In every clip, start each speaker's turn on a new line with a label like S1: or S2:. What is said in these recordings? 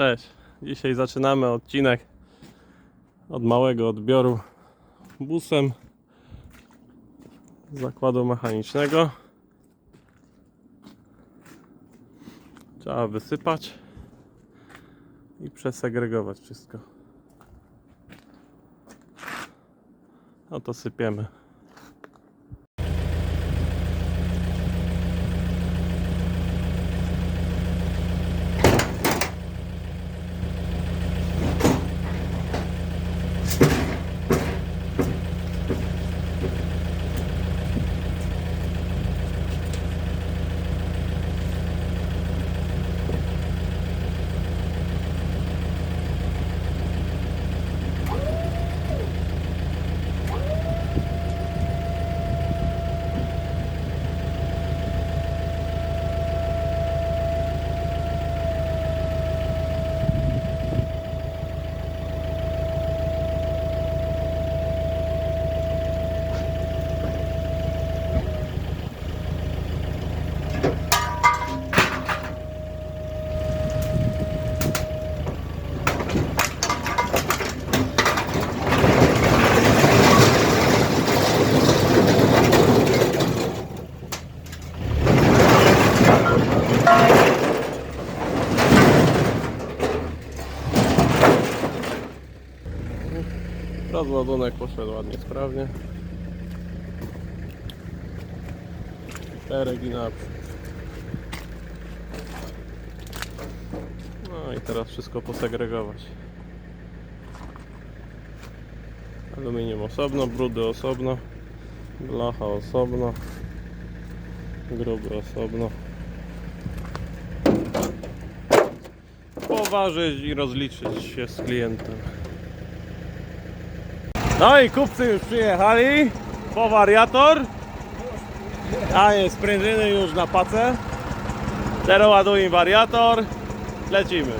S1: Cześć. Dzisiaj zaczynamy odcinek od małego odbioru busem zakładu mechanicznego. Trzeba wysypać i przesegregować wszystko. No to sypiemy. Rozładunek poszedł ładnie, sprawnie. Czterech i naprzód. No i teraz wszystko posegregować. Aluminium osobno, brudy osobno, blacha osobno, gruby osobno. Poważyć i rozliczyć się z klientem. No i kupcy już przyjechali po wariator. A jest sprężyny już na pacę. Teraz ładuję wariator. Lecimy.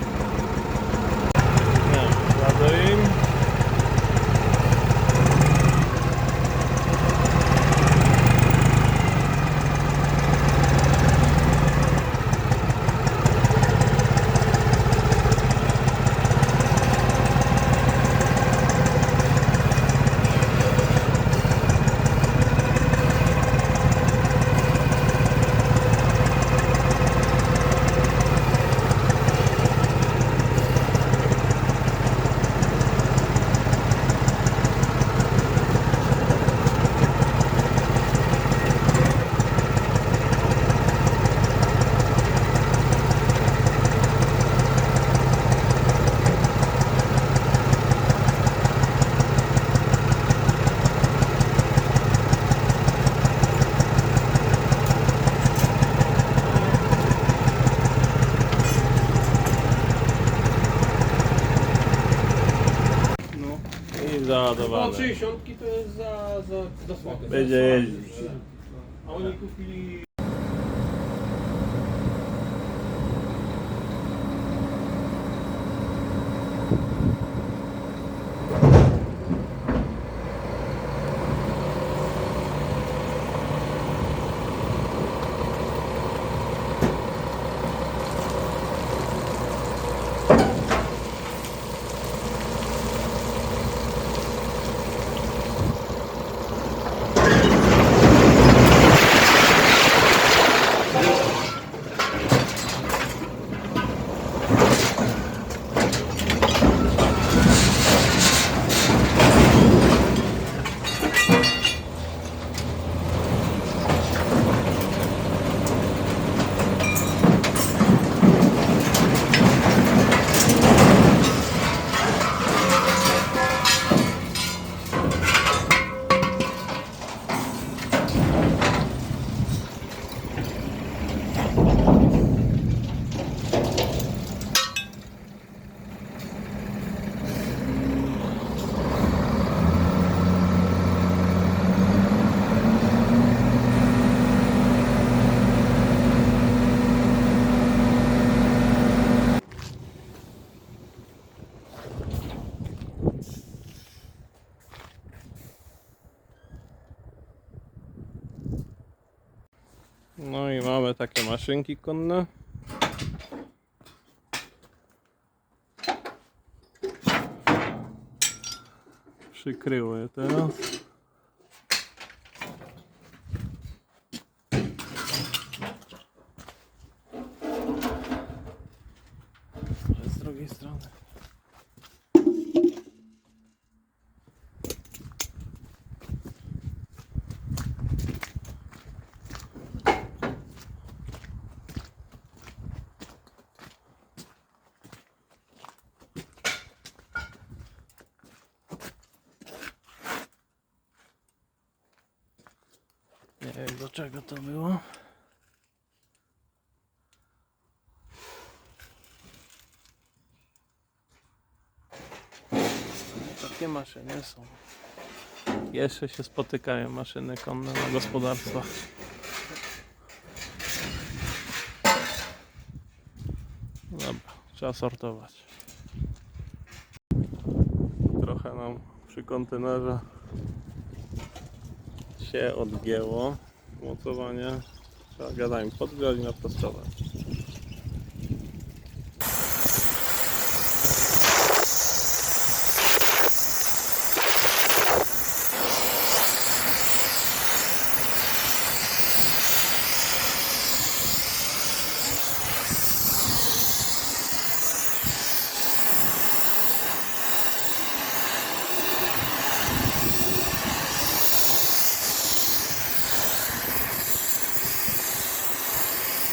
S2: 160 to jest za, za, za słabe.
S1: Będzie jeździć.
S2: A oni kupili
S1: takie maszynki konne. Przykryły teraz. Nie wiem do czego to było. Takie maszyny są. Jeszcze się spotykają maszyny konne na gospodarstwach. Dobra, trzeba sortować. Trochę nam przy kontenerze się odgięło mocowanie. Trzeba gadałem podgrzać i naprostować.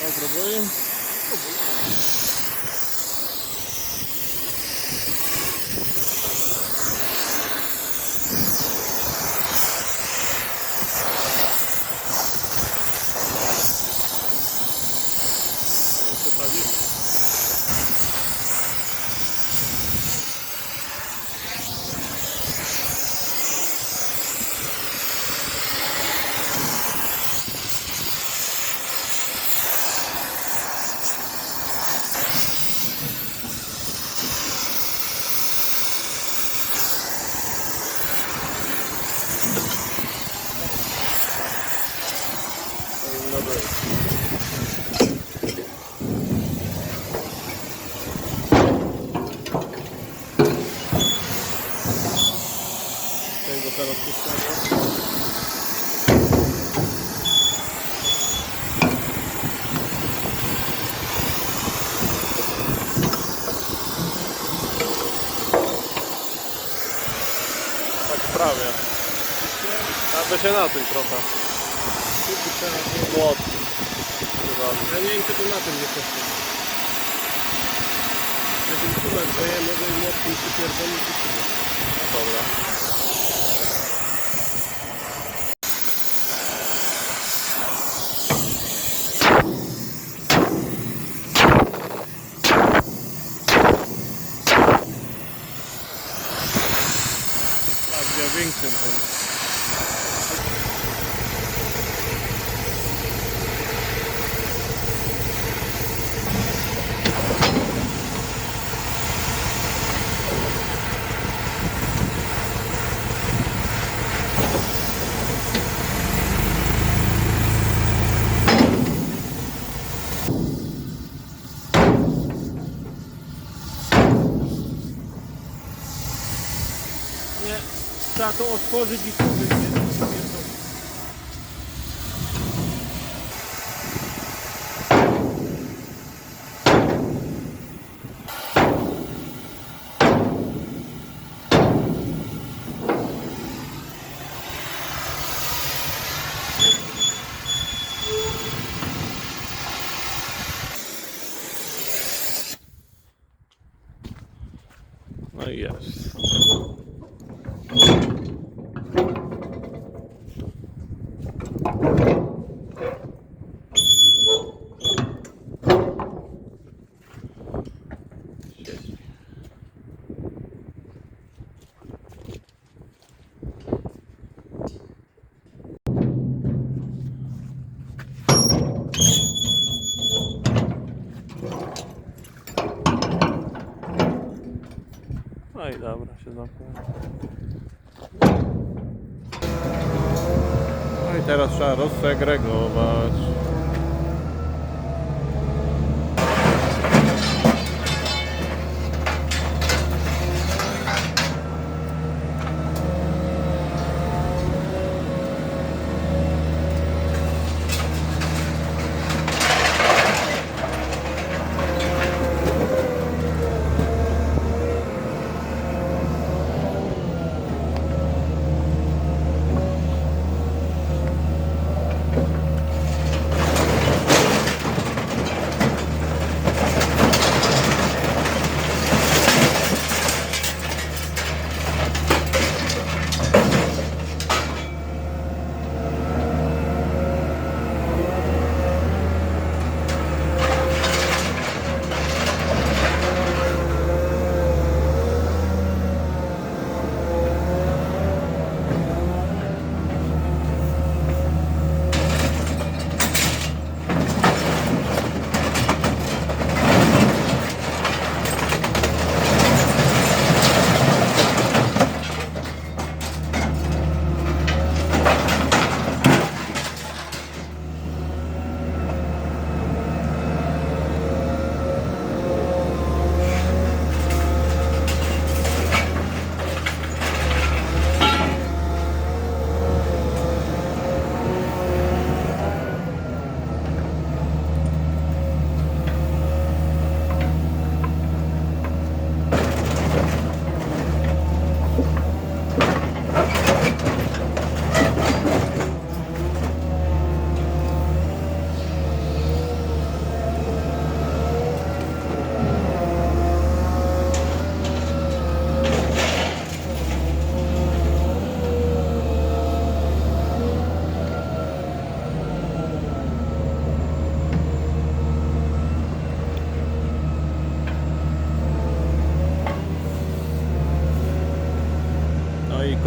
S1: No, próbuję. Dobry. Tego teraz puszczamy. Tak prawie. Aby się na tym trochę. Młot.
S2: Ja nie wiem, czy to na tym nie kosztuje. Jakbym słuchać, to ja mogę mocniej przypierdolić i tyle.
S1: No dobra. Tak, ja większym tym.
S2: Nie, trzeba to otworzyć i tu.
S1: No i jest. Siedzi. No i dobra, się zamknęło. No i teraz trzeba rozsegregować.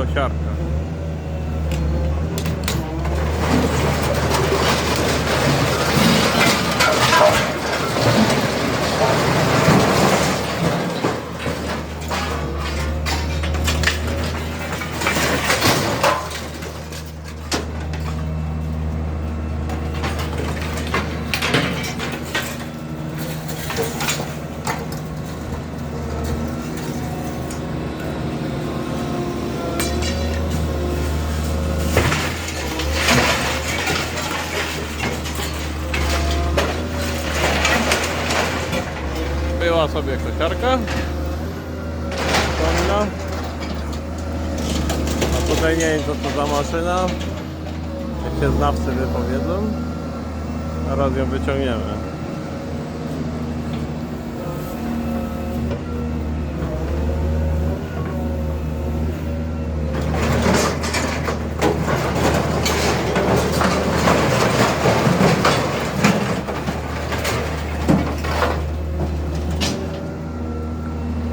S1: Тохяр. Była sobie kosiarka. Konna. A tutaj nie wiem co to za maszyna. Jak się znawcy wypowiedzą. Zaraz ją wyciągniemy.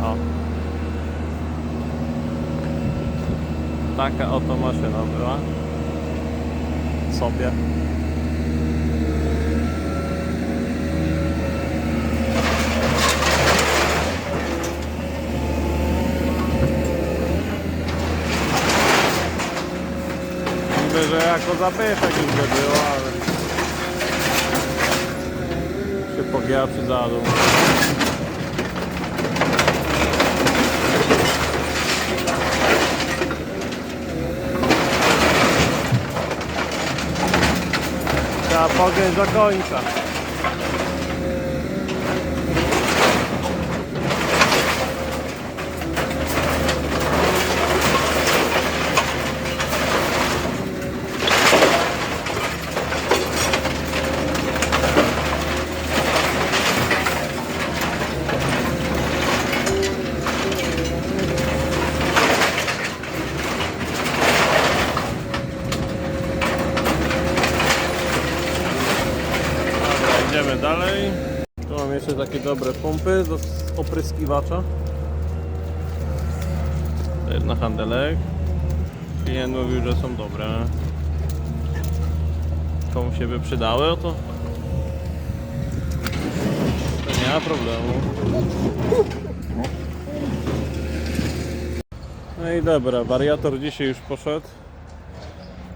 S1: O. Taka oto maszyna była. Sobie. Niby, że jako zabytek już by było, ale się za dół. Trzeba pogiąć do końca. Dobra, idziemy dalej. Tu mam jeszcze takie dobre pompy do opryskiwacza. To jest na handelek. Klient mówił, że są dobre. Komu się by przydały, o to nie ma problemu. No i dobra, wariator dzisiaj już poszedł.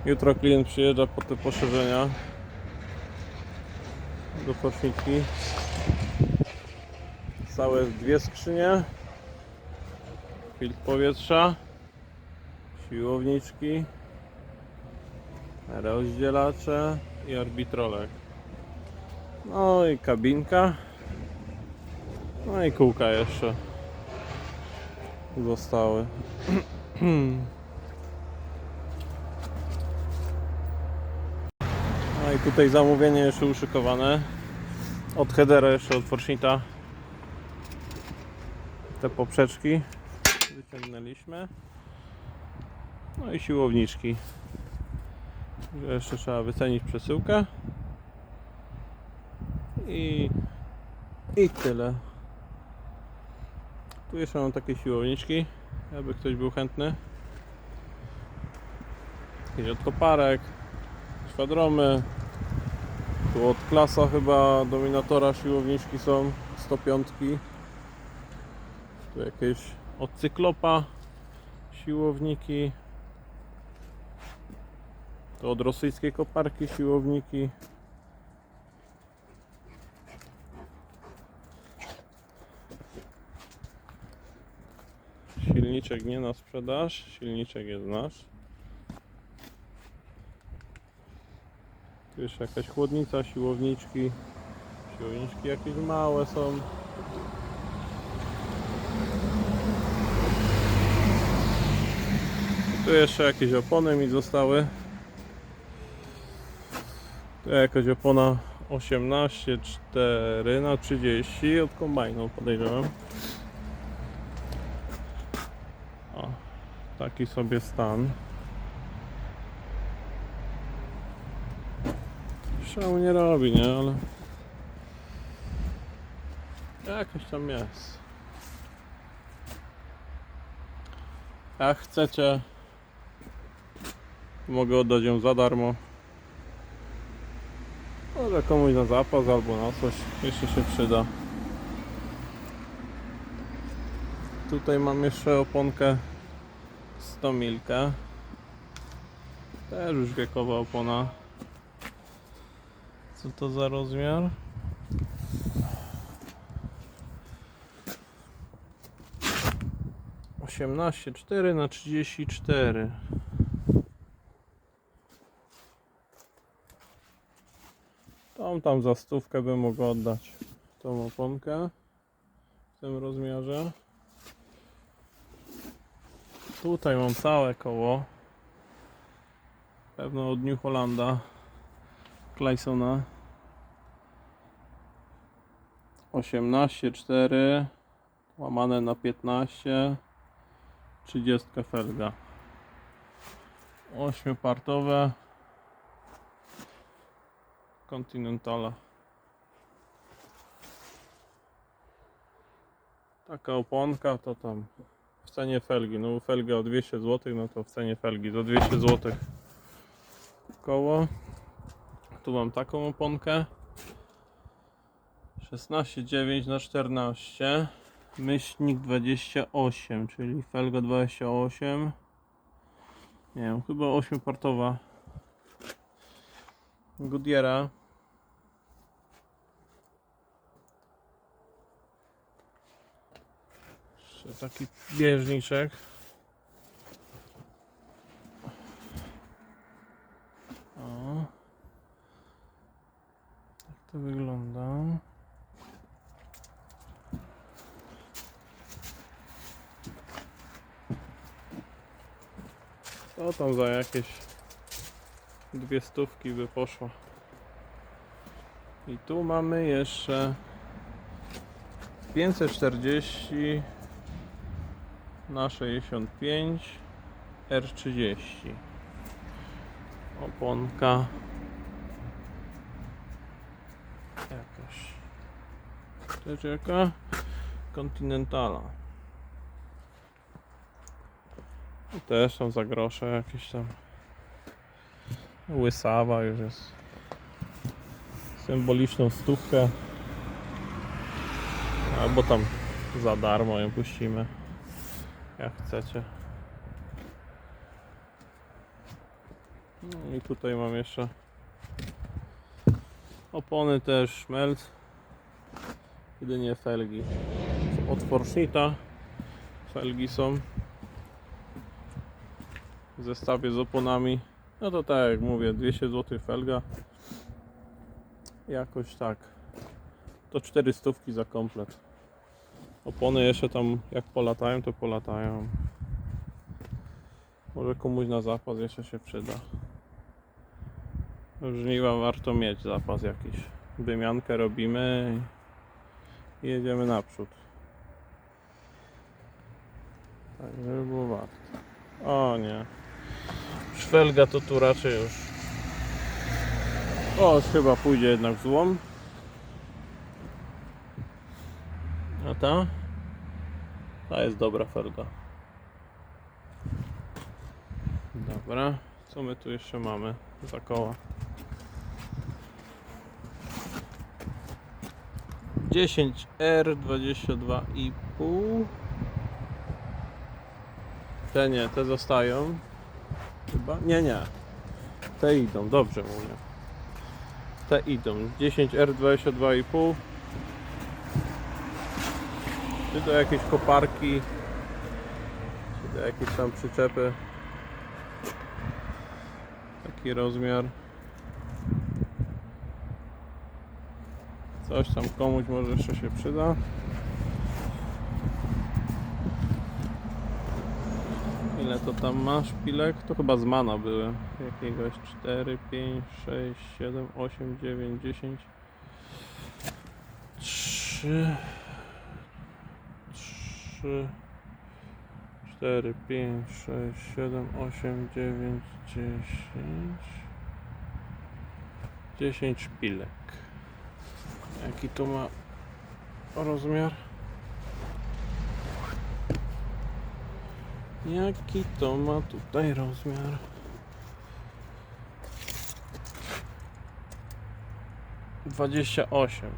S1: Jutro klient przyjeżdża po te poszerzenia do koszniki. Całe dwie skrzynie. Filtr powietrza. Siłowniczki. Rozdzielacze i arbitrolek. No i kabinka. No i kółka jeszcze zostały. I tutaj zamówienie jeszcze uszykowane. Od headera jeszcze od Forschnita. Te poprzeczki wyciągnęliśmy. No i siłowniczki. Jeszcze trzeba wycenić przesyłkę. I, i tyle. Tu jeszcze mam takie siłowniczki, jakby ktoś był chętny. Jakieś od koparek, szwadromy. Tu od klasa chyba dominatora siłowniczki są 105. Tu jakieś od cyklopa siłowniki. To od rosyjskiej koparki siłowniki. Silniczek nie na sprzedaż, silniczek jest nasz. Tu jeszcze jakaś chłodnica, siłowniczki. Siłowniczki jakieś małe są. Tu jeszcze jakieś opony mi zostały. Tu jakaś opona 18, 4 na 30 od kombajnu podejrzewam. O, taki sobie stan. Szału nie robi, nie? Ale jakoś tam jest. Jak chcecie Mogę oddać ją za darmo. Może komuś na zapas albo na coś jeszcze się przyda. Tutaj mam jeszcze oponkę 100 milkę. Też już wiekowa opona. Co to za rozmiar? Osiemnaście cztery na trzydzieści cztery. Tą tam za stówkę bym mógł oddać tą oponkę w tym rozmiarze. Tutaj mam całe koło. Pewno od New Hollanda. Claysona. 18,4 łamane na 15 30 felga. 8-partowe Continentala. Taka oponka to tam w cenie felgi, no felga o 200 zł, no to w cenie felgi. Za 200 zł koło tu mam taką oponkę. 16,9 na 14 myślnik 28 czyli felga 28 nie wiem, chyba 8 partowa Goodyeara. Jeszcze taki bieżniczek to wygląda? To tam za jakieś dwie stówki by poszło. I tu mamy jeszcze 540 na 65 R30 oponka jakaś też jaka? Continentala. I też są za grosze jakieś tam. Łysawa już jest. Symboliczną stówkę. Albo tam za darmo ją puścimy. Jak chcecie. No i tutaj mam jeszcze opony też szmelc jedynie felgi. Od Forschnita felgi są w zestawie z oponami. No to tak jak mówię 200 zł felga. Jakoś tak. To 4 stówki za komplet. Opony jeszcze tam jak polatają to polatają. Może komuś na zapas jeszcze się przyda. Żniwa warto mieć zapas jakiś. Wymiankę robimy i jedziemy naprzód tak żeby było warto o nie Szwelga to tu raczej już. O, chyba pójdzie jednak w złom. A ta? Ta jest dobra felga. Dobra. Co my tu jeszcze mamy za koła? 10R 22,5 Te nie, te zostają Chyba? Nie, nie. Te idą, dobrze mówię. Te idą. 10R22,5 Czy to jakieś koparki Czy to jakieś tam przyczepy Taki rozmiar Coś tam komuś może jeszcze się przyda Ile to tam masz szpilek? To chyba z mana były. Jakiegoś 4, 5, 6, 7, 8, 9, 10 3 3 4, 5, 6, 7, 8, 9, 10 10 szpilek. Jaki to ma rozmiar? Jaki to ma tutaj rozmiar? Dwadzieścia osiem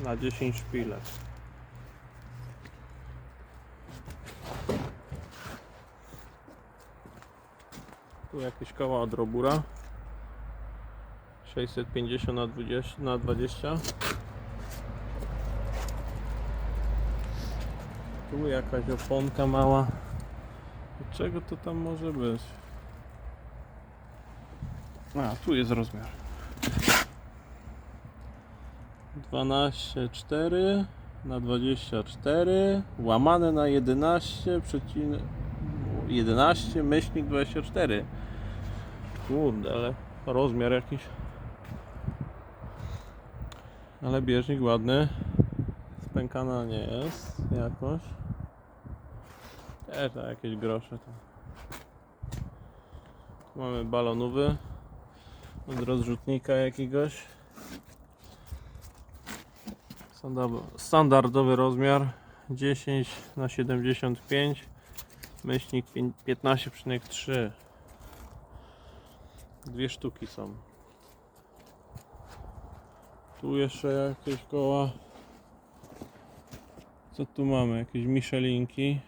S1: na dziesięć szpilek. Tu jakieś koła od robura. 650 na 20, na 20 Tu jakaś oponka mała. Od Czego to tam może być? A, tu jest rozmiar. 12,4 na 24 łamane na 11 przecin... 11 myślnik 24 Kurde, ale rozmiar jakiś ale bieżnik ładny. Spękana nie jest jakoś. Też na jakieś grosze tam. Tu mamy balonówy od rozrzutnika jakiegoś. Standardowy- rozmiar. 10 na 75 myślnik pię- 15,3 dwie sztuki są tu jeszcze jakieś koła. Co tu mamy? Jakieś Michelinki.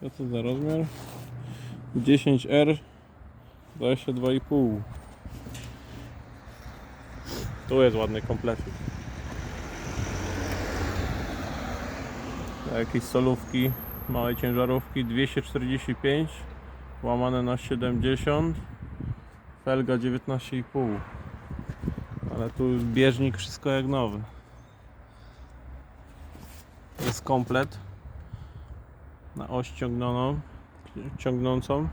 S1: Co to za rozmiar? 10R 22,5 Tu jest ładny komplecik. Jakieś solówki Małe ciężarówki 245 Łamane na 70 Felga 19,5 Ale tu bieżnik wszystko jak nowy. Jest komplet Na oś ciągnoną Ciągnącą.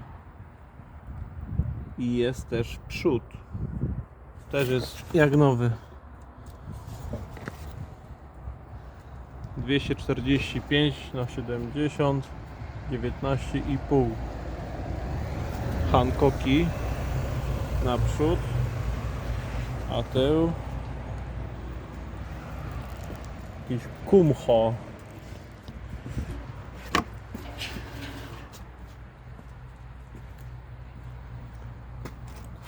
S1: I jest też przód. Też jest jak nowy. 245 na 70 19,5 Hancocki naprzód a tył? Jakiś kumho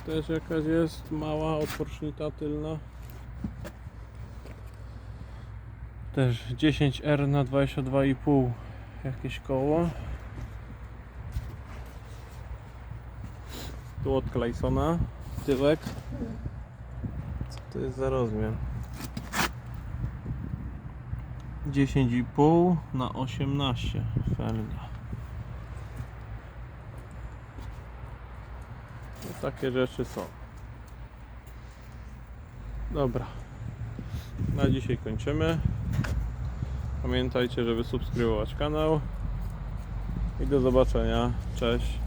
S1: też jakaś jest mała odpocznita tylna. Też 10R na 22,5 jakieś koło. Tu od Claysona. Tyłek to jest za rozmiar. 10,5 na 18 felga. No, takie rzeczy są. Dobra. Na dzisiaj kończymy. Pamiętajcie, żeby subskrybować kanał. I do zobaczenia. Cześć.